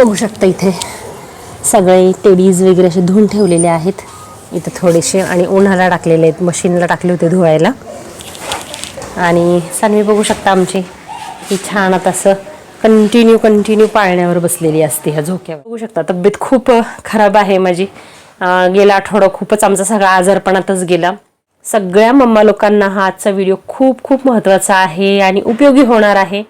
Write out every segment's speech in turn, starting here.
बघू शकता इथे. सगळे टेडीज वगैरे असे धुवून ठेवलेले आहेत. इथं थोडेसे आणि उन्हाला टाकलेले आहेत. मशीनला टाकले होते धुवायला. आणि सानवी बघू शकता आमची. ही छान आता असं कंटिन्यू कंटिन्यू पाळण्यावर बसलेली असते ह्या झोक्यावर. बघू शकता तब्येत खूप खराब आहे माझी. गेला आठवडा खूपच आमचा सगळा आजारपणातच गेला. सगळ्या मम्मा लोकांना हा आजचा व्हिडिओ खूप खूप महत्त्वाचा आहे आणि उपयोगी होणार आहे.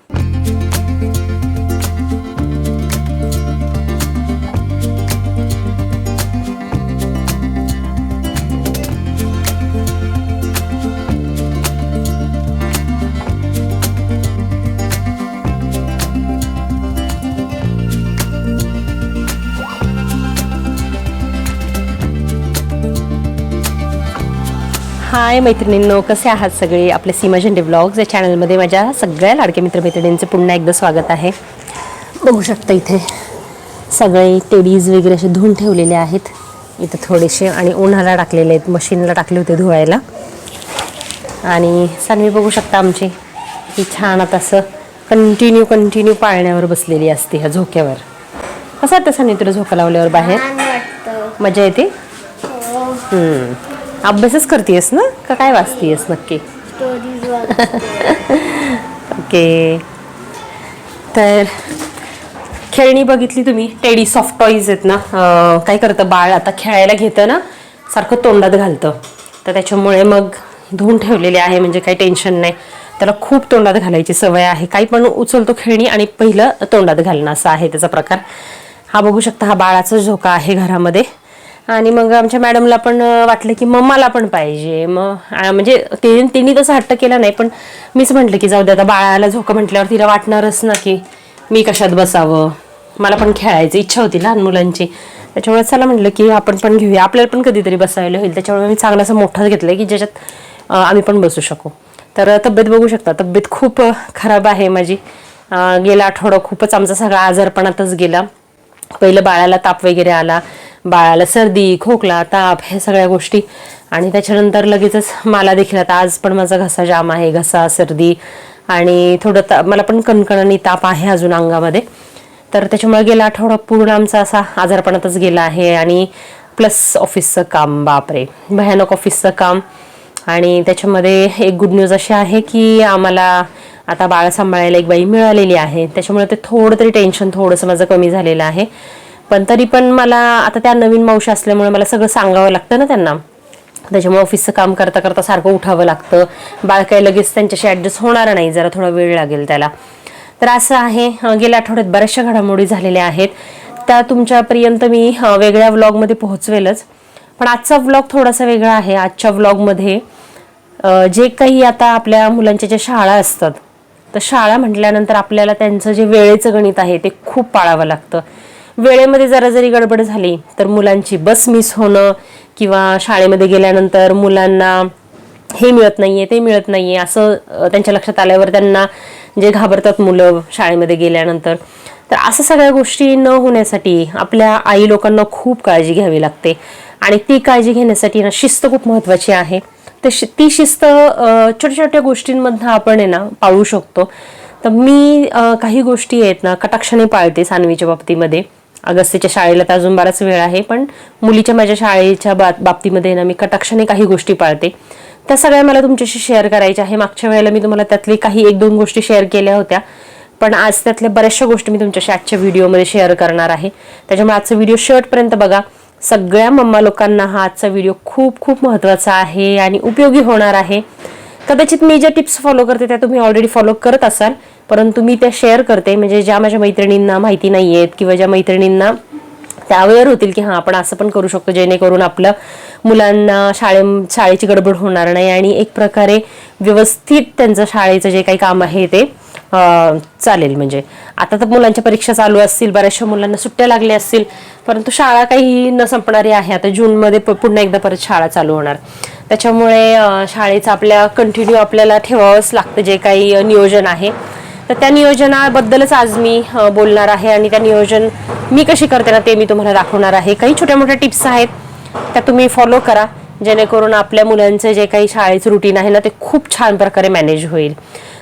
हाय मैत्रिणींनो कसे आहात सगळे? आपल्या सीमा झेंडे ब्लॉग्स या चॅनलमध्ये माझ्या सगळ्या लाडक्या मित्रमैत्रिणींचे पुन्हा एकदा स्वागत आहे. बघू शकता इथे सगळे टेडीज वगैरे असे धुवून ठेवलेले आहेत. इथं थोडेसे आणि उन्हाला टाकलेले आहेत मशीनला टाकले होते धुवायला. आणि सानवी बघू शकता आमची ही छान आता असं कंटिन्यू कंटिन्यू पाळण्यावर बसलेली असते ह्या झोक्यावर. कसं वाटतं सानवी तुला झोका लावल्यावर बाहेर? मजा येते? हो. अभ्यासच करतेस ना? का काय वाचतेस नक्की? ओके. तर खेळणी बघितली तुम्ही? टेडी सॉफ्ट टॉईज आहेत ना? काय करतं बाळ? आता खेळायला घेतं ना? सारखं तोंडात घालतं. तर त्याच्यामुळे मग धुवून ठेवलेले आहे म्हणजे काही टेन्शन नाही. त्याला खूप तोंडात घालायची सवय आहे. काही पण उचलतो खेळणी आणि पहिलं तोंडात घालणं असं आहे त्याचा प्रकार. हा बघू शकता हा बाळाचा झोका आहे घरामध्ये. आणि मग आमच्या मॅडमला पण वाटलं की मग मला पण पाहिजे. मग म्हणजे ते तिने तसं हट्ट केला नाही पण मीच म्हटलं की जाऊ दे आता बाळाला झोकं म्हटल्यावर तिला वाटणारच ना की मी कशात बसावं. मला पण खेळायची इच्छा होती लहान मुलांची. त्याच्यामुळे चला म्हटलं की आपण पण घेऊया. आपल्याला पण कधीतरी बसायला होईल. त्याच्यामुळे मी चांगलासा मोठाच घेतलं की ज्याच्यात आम्ही पण बसू शकू. तर तब्येत बघू शकता. तब्येत खूप खराब आहे माझी. गेला आठवडा खूपच आमचा सगळा आजारपणातच गेला. पहिलं बाळाला ताप वगैरे आला. बाळाला सर्दी खोकला ताप ह्या सगळ्या गोष्टी. आणि त्याच्यानंतर लगेचच मला देखील आता आज पण माझा घसा जाम आहे. घसा सर्दी आणि थोडं ता मला पण कणकण आणि ताप आहे अजून अंगामध्ये. तर त्याच्यामुळे गेला आठवडा पूर्ण आमचा असा आजारपणातच गेला आहे आणि प्लस ऑफिसचं काम बापरे. भयानक ऑफिसचं काम. आणि त्याच्यामध्ये एक गुड न्यूज अशी आहे की आम्हाला आता बाळ सांभाळायला एक बाई मिळालेली आहे. त्याच्यामुळे ते थोडं तरी टेन्शन थोडंसं माझं कमी झालेलं आहे. पण तरी पण मला आता त्या नवीन मावशी असल्यामुळे मला सगळं सांगावं लागतं ना त्यांना. त्याच्यामुळे ऑफिसचं काम करता करता सारखं उठावं लागतं. बाळ काही लगेच त्यांच्याशी ॲडजस्ट होणार नाही जरा थोडा वेळ लागेल त्याला. तर असं आहे गेल्या आठवड्यात बऱ्याचशा घडामोडी झालेल्या आहेत. त्या तुमच्यापर्यंत मी वेगळ्या व्लॉगमध्ये पोहोचवेलच. पण आजचा व्लॉग थोडासा वेगळा आहे. आजच्या व्लॉगमध्ये जे काही आता आपल्या मुलांच्या ज्या शाळा असतात तर शाळा म्हटल्यानंतर आपल्याला त्यांचं जे वेळेचं गणित आहे ते खूप पाळावं लागतं. वेळेमध्ये जरा जरी गडबड झाली तर मुलांची बस मिस होणं किंवा शाळेमध्ये गेल्यानंतर मुलांना हे मिळत नाहीये ते मिळत नाहीये असं त्यांच्या लक्षात आल्यावर त्यांना जे घाबरतात मुलं शाळेमध्ये गेल्यानंतर. तर असं सगळ्या गोष्टी न होण्यासाठी आपल्या आई लोकांना खूप काळजी घ्यावी लागते. आणि ती काळजी घेण्यासाठी ना शिस्त खूप महत्वाची आहे. तर शि- ती शिस्त छोट्या छोट्या गोष्टींमधनं आपण आहे ना पाळू शकतो. तर मी काही गोष्टी आहेत ना कटाक्षाने पाळते सानवीच्या बाबतीमध्ये. अगस्तीच्या शाळेला तर अजून बराच वेळ आहे पण मुलीच्या माझ्या शाळेच्या बा बाबतीमध्ये ना मी कटाक्षाने काही गोष्टी पाळते. त्या सगळ्या मला तुमच्याशी शेअर करायच्या आहे. मागच्या वेळेला मी तुम्हाला त्यातली काही एक दोन गोष्टी शेअर केल्या होत्या पण आज त्यातल्या बऱ्याचशा गोष्टी मी तुमच्याशी आजच्या व्हिडिओमध्ये शेअर करणार आहे. त्याच्यामुळे आजचा व्हिडिओ शेवटपर्यंत बघा. सगळ्या मम्मा लोकांना हा आजचा व्हिडिओ खूप खूप महत्त्वाचा आहे आणि उपयोगी होणार आहे. कदाचित मी ज्या टिप्स फॉलो करते त्या तुम्ही ऑलरेडी फॉलो करत असाल. परंतु मी त्या शेअर करते. म्हणजे ज्या माझ्या मैत्रिणींना माहिती नाही आहेत किंवा ज्या मैत्रिणींना त्या अवेअर होतील की हां आपण असं पण करू शकतो जेणेकरून आपलं मुलांना शाळे शाळेची गडबड होणार नाही. आणि एक प्रकारे व्यवस्थित त्यांचं शाळेचं जे काही काम आहे ते चालेल. म्हणजे आता तर मुलांच्या परीक्षा चालू असतील बऱ्याचशा मुलांना सुट्ट्या लागल्या असतील परंतु शाळा काही न संपणारी आहे. आता जूनमध्ये प- पुन्हा एकदा परत शाळा चालू होणार. त्याच्यामुळे शाळेचं आपल्या कंटिन्यू आपल्याला ठेवावंच लागतं जे काही नियोजन आहे. तर त्या नियोजनाबद्दलच आज मी बोलणार आहे आणि त्या नियोजन मी कशी करते ना ते मी तुम्हाला दाखवणार आहे. काही छोट्या मोठ्या टिप्स आहेत त्या तुम्ही फॉलो करा जेणेकरून आपल्या मुलांचं जे काही शाळेचं रुटीन आहे ना ते खूप छान प्रकारे मॅनेज होईल.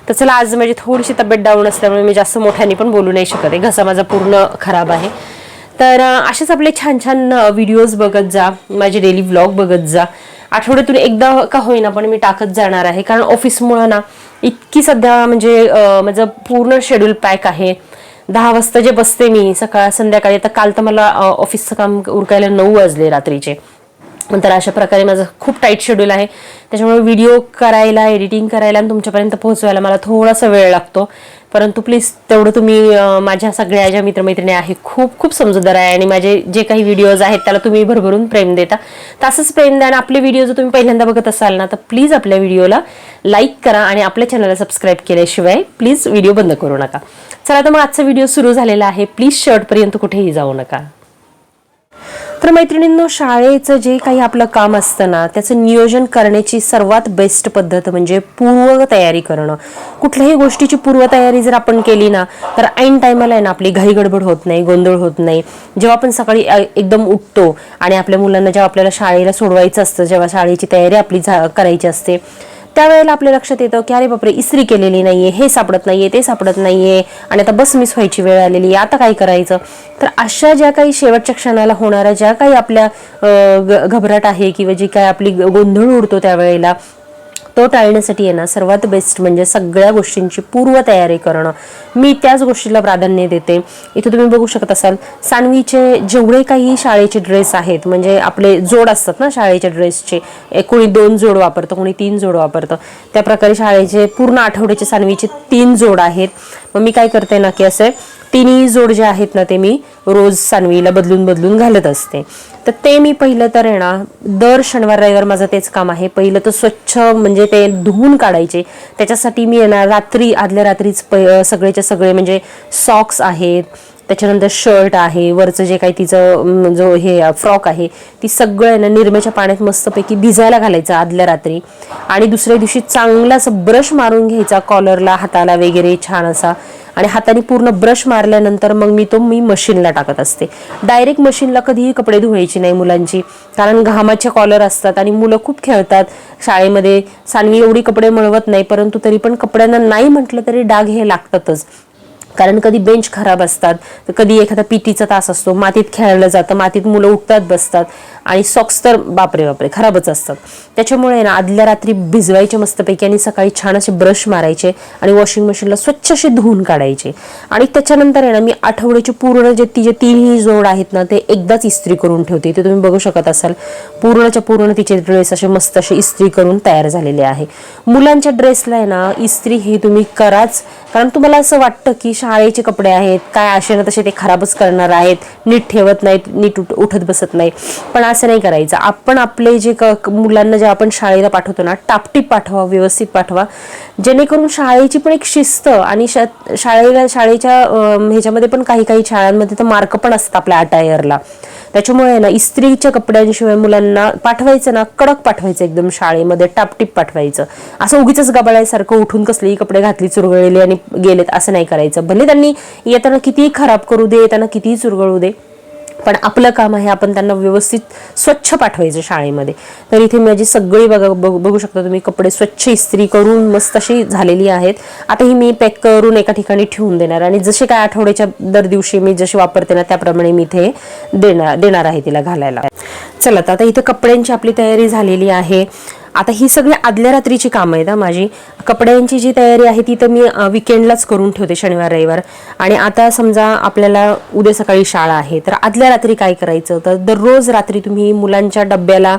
तर चला आज माझी थोडीशी तब्येत डाऊन असल्यामुळे मी जास्त मोठ्याने पण बोलू नाही शकत आहे. घसा माझा पूर्ण खराब आहे. तर असेच आपले छान छान व्हिडिओज बघत जा माझे डेली व्लॉग बघत जा. आठवड्यातून एकदा का होईना पण मी टाकत जाणार आहे. कारण ऑफिसमुळं ना इतकी सध्या म्हणजे माझं पूर्ण शेड्यूल पॅक आहे. दहा वाजता जे बसते मी सकाळ संध्याकाळी आता काल तर मला ऑफिसचं काम उरकायला नऊ वाजले रात्रीचे. तर अशा प्रकारे माझं खूप टाईट शेड्यूल आहे. त्याच्यामुळे व्हिडिओ करायला एडिटिंग करायला आणि तुमच्यापर्यंत पोहोचवायला मला थोडासा वेळ लागतो. परंतु प्लीज तेवढं तुम्ही माझ्या सगळ्या ज्या मित्रमैत्रिणी आहे खूप खूप समजूतदार आहे आणि माझे जे काही व्हिडिओज आहेत त्याला तुम्ही भरभरून प्रेम देता. तसंच प्रेम द्या आणि आपले व्हिडिओ जर तुम्ही पहिल्यांदा बघत असाल ना तर प्लीज आपल्या व्हिडिओला लाईक करा आणि आपल्या चॅनलला सबस्क्राईब केल्याशिवाय प्लीज व्हिडिओ बंद करू नका. चला तर मग आजचा व्हिडिओ सुरू झालेला आहे. प्लीज शर्टपर्यंत कुठेही जाऊ नका. तर मैत्रिणींनो शाळेचं जे काही आपलं काम असतं ना त्याचं नियोजन करण्याची सर्वात बेस्ट पद्धत म्हणजे पूर्व तयारी करणं. कुठल्याही गोष्टीची पूर्वतयारी जर आपण केली ना तर ऐन टायमाला आहे ना आपली घाई गडबड होत नाही गोंधळ होत नाही. जेव्हा आपण सकाळी एकदम उठतो आणि आपल्या मुलांना जेव्हा आपल्याला शाळेला सोडवायचं असतं जेव्हा शाळेची तयारी आपली करायची असते त्यावेळेला आपल्या लक्षात येतं की अरे बापरे इस्त्री केलेली नाहीये हे सापडत नाहीये ते सापडत नाहीये. आणि आता बस मिस व्हायची वेळ आलेली आहे. आता काय करायचं? तर अशा ज्या काही शेवटच्या क्षणाला होणाऱ्या ज्या काही आपल्या घबराट आहे किंवा जी काय आपली गोंधळ उडतो त्यावेळेला तो टाळण्यासाठी आहे ना सर्वात बेस्ट म्हणजे सगळ्या गोष्टींची पूर्व तयारी करणं. मी त्याच गोष्टीला प्राधान्य देते. इथे तुम्ही बघू शकत असाल सानवीचे जेवढे काही शाळेचे ड्रेस आहेत म्हणजे आपले जोड असतात ना शाळेच्या ड्रेसचे कोणी दोन जोड वापरतं कोणी तीन जोड वापरतं. त्या प्रकारे शाळेचे पूर्ण आठवड्याचे सानवीचे तीन जोड आहेत. मग मी काय करते ना की असे तिन्ही जोड जे आहेत ना ते मी रोज सानवीला बदलून बदलून घालत असते. तर ते मी पहिलं तर आहे ना दर शनिवार रविवार माझं तेच काम आहे. पहिलं तर स्वच्छ म्हणजे ते धुवून काढायचे. त्याच्यासाठी मी आहे ना रात्री आदल्या रात्रीच प- सगळेच्या सगळे म्हणजे सॉक्स आहेत. त्याच्यानंतर शर्ट आहे वरचं जे काही तिचं जो हे फ्रॉक आहे ती सगळं आहे ना निरम्याच्या पाण्यात मस्तपैकी भिजायला घालायचं आदल्या रात्री. आणि दुसऱ्या दिवशी चांगला असं ब्रश मारून घ्यायचा कॉलरला हाताला वगैरे छान असा. आणि हाताने पूर्ण ब्रश मारल्यानंतर मग मी तो मी मशीनला टाकत असते. डायरेक्ट मशीनला कधीही कपडे धुवायची नाही मुलांची. कारण घामाचे कॉलर असतात आणि मुलं खूप खेळतात. शाळेमध्ये सानवी एवढी कपडे मळवत नाही परंतु तरी पण कपड्यांना नाही म्हटलं तरी डाग हे लागतातच. कारण कधी बेंच खराब असतात तर कधी एखादा पीटीचा तास असतो मातीत खेळलं जातं मातीत मुलं उठतात बसतात. आणि सॉक्स तर बापरे बापरे खराबच असतात. त्याच्यामुळे ना आदल्या रात्री भिजवायचे मस्तपैकी आणि सकाळी छान असे ब्रश मारायचे आणि वॉशिंग मशीनला स्वच्छ असे धुवून काढायचे. आणि त्याच्यानंतर आहे ना मी आठवड्याचे पूर्ण जे तिचे तीनही जोड आहेत ना ते एकदाच इस्त्री करून ठेवते. ते तुम्ही बघू शकत असाल. पूर्णच्या पूर्ण तिचे ड्रेस असे मस्त असे इस्त्री करून तयार झालेले आहे. मुलांच्या ड्रेसला आहे ना इस्त्री हे तुम्ही कराच. कारण तुम्हाला असं वाटतं की शाळेचे कपडे आहेत काय असे ना तसे ते खराबच करणार आहेत. नीट ठेवत नाहीत नीट उठ- उठत बसत नाही. पण असं नाही करायचं. आपण आपले जे क- मुलांना जे आपण शाळेला पाठवतो ना टापटीप पाठवा व्यवस्थित पाठवा. जेणेकरून शाळेची पण एक शिस्त आणि शा- शाळेला शाळेच्या ह्याच्यामध्ये पण काही काही शाळांमध्ये तर मार्क पण असतात आपल्या अटायरला त्याच्यामुळे ना इस्त्रीच्या कपड्यांशिवाय मुलांना पाठवायचं ना कडक पाठवायचं एकदम शाळेमध्ये टापटीप पाठवायचं. असं उगीच गबाळायसारखं उठून कसलेही कपडे घातली चुरगळलेले आणि गेलेत असं नाही करायचं. भले त्यांनी येताना कितीही खराब करू दे येताना कितीही चुरगळू दे पण आपलं काम आहे आपण त्यांना व्यवस्थित स्वच्छ पाठवायचं शाळेमध्ये. तर इथे माझी सगळी बघा बघ- बघू शकता तुम्ही कपडे स्वच्छ इस्त्री करून मस्त अशी झालेली आहेत. आता ही मी पॅक करून एका ठिकाणी ठेवून देणार आणि जसे काय आठवड्याच्या दर दिवशी मी जशी वापरते ना त्याप्रमाणे मी इथे देणार देणार आहे तिला घालायला. चला तर आता इथे कपड्यांची आपली तयारी झालेली आहे. आता ही सगळी आदल्या रात्रीची कामं आहेत ना माझी कपड्यांची जी तयारी आहे ती तर मी विकेंडलाच करून ठेवते शनिवार रविवार. आणि आता समजा आपल्याला उद्या सकाळी शाळा आहे तर आदल्या रात्री काय करायचं? तर दररोज रात्री तुम्ही मुलांच्या डब्याला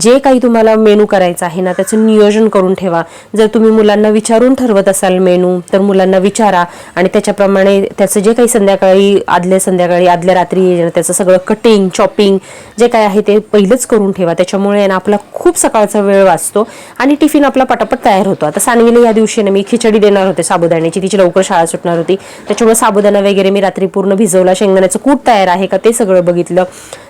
जे काही तुम्हाला मेनू करायचं आहे ना त्याचं नियोजन करून ठेवा. जर तुम्ही मुलांना विचारून ठरवत असाल मेनू तर मुलांना विचारा. आणि त्याच्याप्रमाणे त्याचं जे काही संध्याकाळी आदल्या संध्याकाळी आदल्या रात्री त्याचं सगळं कटिंग चॉपिंग जे काय आहे ते पहिलंच करून ठेवा. त्याच्यामुळे ना आपला खूप सकाळचा वेळ वाच असतो आणि टिफिन आपला पटापट तयार होतो. आता सानवीला या दिवशी ना मी खिचडी देणार होते साबुदाण्याची. तिची लवकर शाळा सुटणार होती. त्याच्यामुळे साबुदाणा वगैरे मी रात्री पूर्ण भिजवला. शेंगदाण्याचं कूट तयार आहे का ते सगळं बघितलं.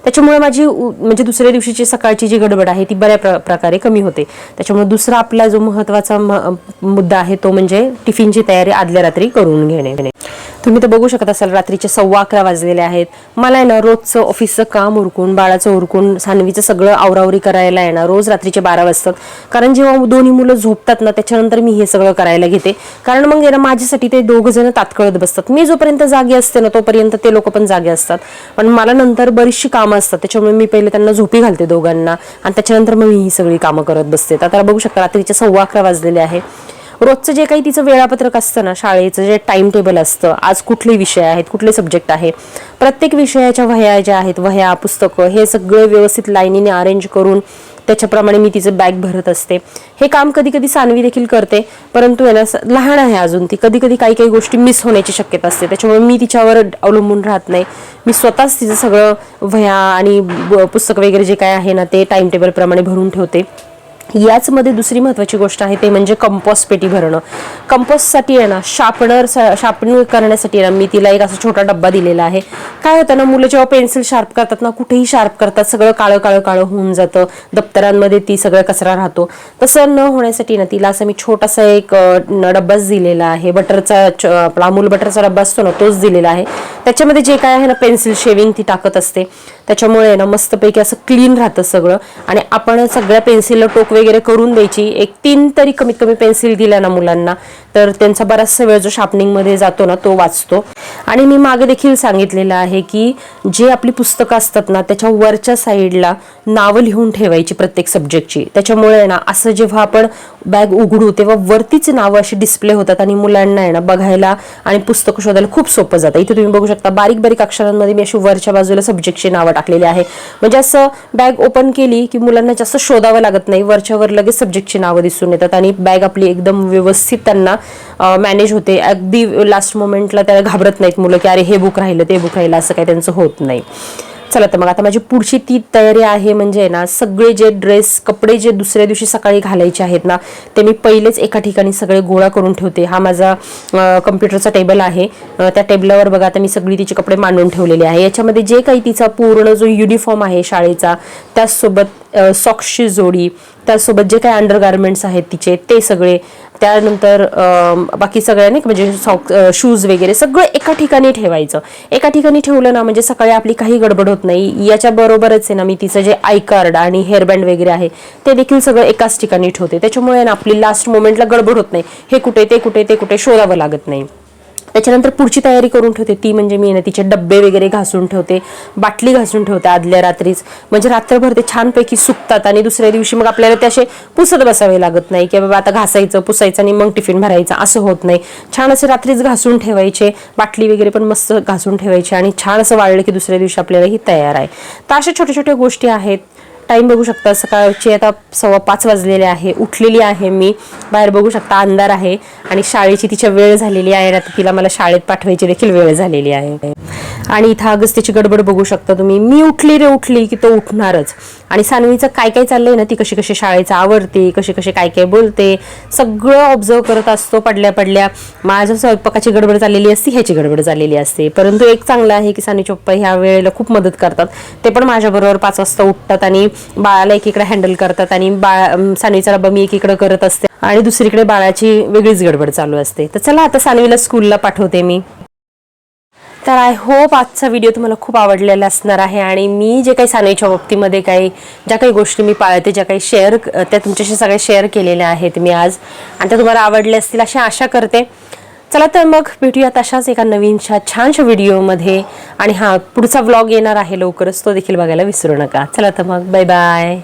त्याच्यामुळे माझी उ- म्हणजे दुसऱ्या दिवशीची सकाळची जी गडबड आहे ती बऱ्या प्र- प्रकारे कमी होते. त्याच्यामुळे दुसरा आपला जो महत्त्वाचा म- मुद्दा आहे तो म्हणजे टिफिनची तयारी आदल्या रात्री करून घेणे. तुम्ही तर बघू शकत असाल रात्रीचे सव्वा अकरा वाजलेले आहेत. मला आहे ना रोजचं ऑफिसचं काम उरकून बाळाचं उरकून सानवीचं सगळं आवरावरी करायला आहे ना रोज रात्रीचे बारा वाजता वाजतात कारण जेव्हा दोन्ही मुलं झोपतात ना त्याच्यानंतर मी हे सगळं करायला घेते. कारण मग ना माझ्यासाठी ते दोघं जण तात्कळत बसतात. मी जोपर्यंत जागी असते ना तोपर्यंत ते लोक पण जागे असतात. पण मला नंतर बरीचशी कामं असतात. त्याच्यामुळे मी पहिले त्यांना झोपी घालते दोघांना. आणि त्याच्यानंतर मग मी ही सगळी कामं करत बसते. आता बघू शकता रात्रीचे सव्वा अकरा वाजलेले आहे. रोजचं जे काही तिचं वेळापत्रक असतं ना शाळेचं जे टाइम टेबल असतं आज कुठले विषय आहेत कुठले सब्जेक्ट आहे प्रत्येक विषयाच्या वह्या ज्या आहेत वह्या पुस्तकं हे सगळं व्यवस्थित लाईनीने अरेंज करून त्याच्याप्रमाणे मी तिचं बॅग भरत असते. हे काम कधी कधी सानवी देखील करते परंतु आहे ना लहान आहे अजून ती. कधी कधी काही काही गोष्टी मिस होण्याची शक्यता असते. त्याच्यामुळे मी तिच्यावर अवलंबून राहत नाही. मी स्वतःच तिचं सगळं वह्या आणि पुस्तक वगैरे जे काय आहे ना ते टाइम टेबल प्रमाणे भरून ठेवते. याचमध्ये दुसरी महत्त्वाची गोष्ट आहे ते म्हणजे कंपोस्ट पेटी भरणं. कंपोस्टसाठी आहे ना शार्पनर शार्पनिंग करण्यासाठी ना मी तिला एक असा छोटा डब्बा दिलेला आहे. काय होतं ना मुलं जेव्हा पेन्सिल शार्प करतात ना कुठेही शार्प करतात सगळं काळं काळं काळं होऊन जातं. दप्तरांमध्ये ती सगळं कचरा राहतो. तसं न होण्यासाठी ना तिला असं मी छोटासा एक डब्बाच दिलेला आहे. बटरचा च- आपला अमूल बटरचा डब्बा असतो ना तोच दिलेला आहे. त्याच्यामध्ये जे काय आहे ना पेन्सिल शेविंग ती टाकत असते. त्याच्यामुळे आहे ना मस्तपैकी असं क्लीन राहतं सगळं. आणि आपण सगळ्या पेन्सिलला टोक वगैरे करून द्यायची. एक तीन तरी कमीत कमी पेन्सिल दिल्या ना मुलांना तर त्यांचा बराचसा वेळ जो शार्पनिंगमध्ये जातो ना तो वाचतो. आणि मी मागे देखील सांगितलेलं आहे की जे आपली पुस्तकं असतात ना त्याच्या वरच्या साईडला नावं लिहून ठेवायची प्रत्येक सब्जेक्टची त्याच्यामुळे आहे ना असं जेव्हा आपण बॅग उघडू तेव्हा वरतीच नावं अशी डिस्प्ले होतात आणि मुलांना आहे ना बघायला आणि पुस्तकं शोधायला खूप सोपं जातं. इथे तुम्ही बघू शकता. बारीक बारीक अक्षरांमध्ये मी अशी वरच्या बाजूला सब्जेक्टची नावं टाकलेली आहे. म्हणजे असं बॅग ओपन केली की मुलांना जास्त शोधावं लागत नाही. वरच्या वर लगेच सब्जेक्टची नावं दिसून येतात आणि बॅग आपली एकदम व्यवस्थित त्यांना मॅनेज होते. अगदी लास्ट मोमेंटला त्याला घाबरत नाहीत मुलं की अरे हे बुक राहिलं ते बुक राहिलं असं काही त्यांचं होत नाही. चला तर मग आता माझी पुढची ती तयारी आहे म्हणजे ना सगळे जे ड्रेस कपडे जे दुसऱ्या दिवशी सकाळी घालायचे आहेत ना ते मी पहिलेच एका ठिकाणी सगळे गोळा करून ठेवते. हा माझा कम्प्युटरचा टेबल आहे. त्या टेबलावर बघा आता मी सगळी तिचे कपडे मांडून ठेवलेले आहे. याच्यामध्ये जे काही तिचा पूर्ण जो युनिफॉर्म आहे शाळेचा त्याचसोबत सॉक्सची जोडी त्यासोबत जे काही अंडरगार्मेंट्स आहेत तिचे ते सगळे. त्यानंतर बाकी सगळ्या नाही म्हणजे सॉक शूज वगैरे सगळं एका ठिकाणी ठेवायचं. एका ठिकाणी ठेवलं ना म्हणजे सकाळी आपली काही गडबड होत नाही. याच्या बरोबरच आहे ना मी तिचं जे आय कार्ड आणि हेअरबँड वगैरे आहे ते देखील सगळं एकाच ठिकाणी ठेवते. त्याच्यामुळे ना आपली लास्ट मोमेंटला गडबड होत नाही. हे कुठे ते कुठे ते कुठे शोधावं लागत नाही. त्याच्यानंतर पुढची तयारी करून ठेवते. ती म्हणजे मी ना तिचे डब्बे वगैरे घासून ठेवते. बाटली घासून ठेवते आदल्या रात्रीच. म्हणजे रात्रभर ते छानपैकी सुकतात आणि दुसऱ्या दिवशी मग आपल्याला ते असे पुसत बसावे लागत नाही. की बाबा आता घासायचं पुसायचं आणि मग टिफिन भरायचं असं होत नाही. छान असे रात्रीच घासून ठेवायचे. बाटली वगैरे पण मस्त घासून ठेवायचे आणि छान असं वाळलं की दुसऱ्या दिवशी आपल्याला ही तयार आहे. तर अशा छोट्या छोट्या गोष्टी आहेत. टाईम बघू शकता. सकाळची आता सव्वा पाच वाजलेले आहे. उठलेली आहे मी. बाहेर बघू शकता अंधार आहे आणि शाळेची तिच्या वेळ झालेली आहे. आता तिला मला शाळेत पाठवायची देखील वेळ झालेली आहे. आणि इथं अगस्तीची गडबड बघू शकता तुम्ही. मी उठली रे उठली की तो उठणारच. आणि सानवीचं काय काय चाललंय ना ती कशी कशी शाळेचं आवडते कशी कशी काय काय बोलते सगळं ऑब्झर्व करत असतो पडल्या पडल्या. माझ्या स्वयंपाकाची गडबड चाललेली असते ह्याची गडबड चाललेली असते. परंतु एक चांगलं आहे की सानी पप्पा ह्या वेळेला खूप मदत करतात. ते पण माझ्याबरोबर पाच वाजता उठतात आणि बाळाला एकीकडे हँडल करतात आणि बाळा सानवीचा डब्बा मी एकीकडे करत असते. आणि दुसरीकडे बाळाची वेगळीच गडबड चालू असते. तर चला आता सानवीला स्कूलला पाठवते मी. तर आय होप आजचा व्हिडिओ तुम्हाला खूप आवडलेला असणार आहे आणि मी जे काही सानवीच्या बाबतीमध्ये काही ज्या काही गोष्टी मी पाळते ज्या काही शेअर त्या तुमच्याशी सगळ्या शेअर केलेल्या आहेत मी आज. आणि त्या तुम्हाला आवडल्या असतील अशी आशा करते. चला तर मग भेटूयात अशाच एका नवीनशा छानशा व्हिडिओमध्ये. आणि हा पुढचा व्लॉग येणार आहे लवकरच तो देखील बघायला विसरू नका. चला तर मग बाय बाय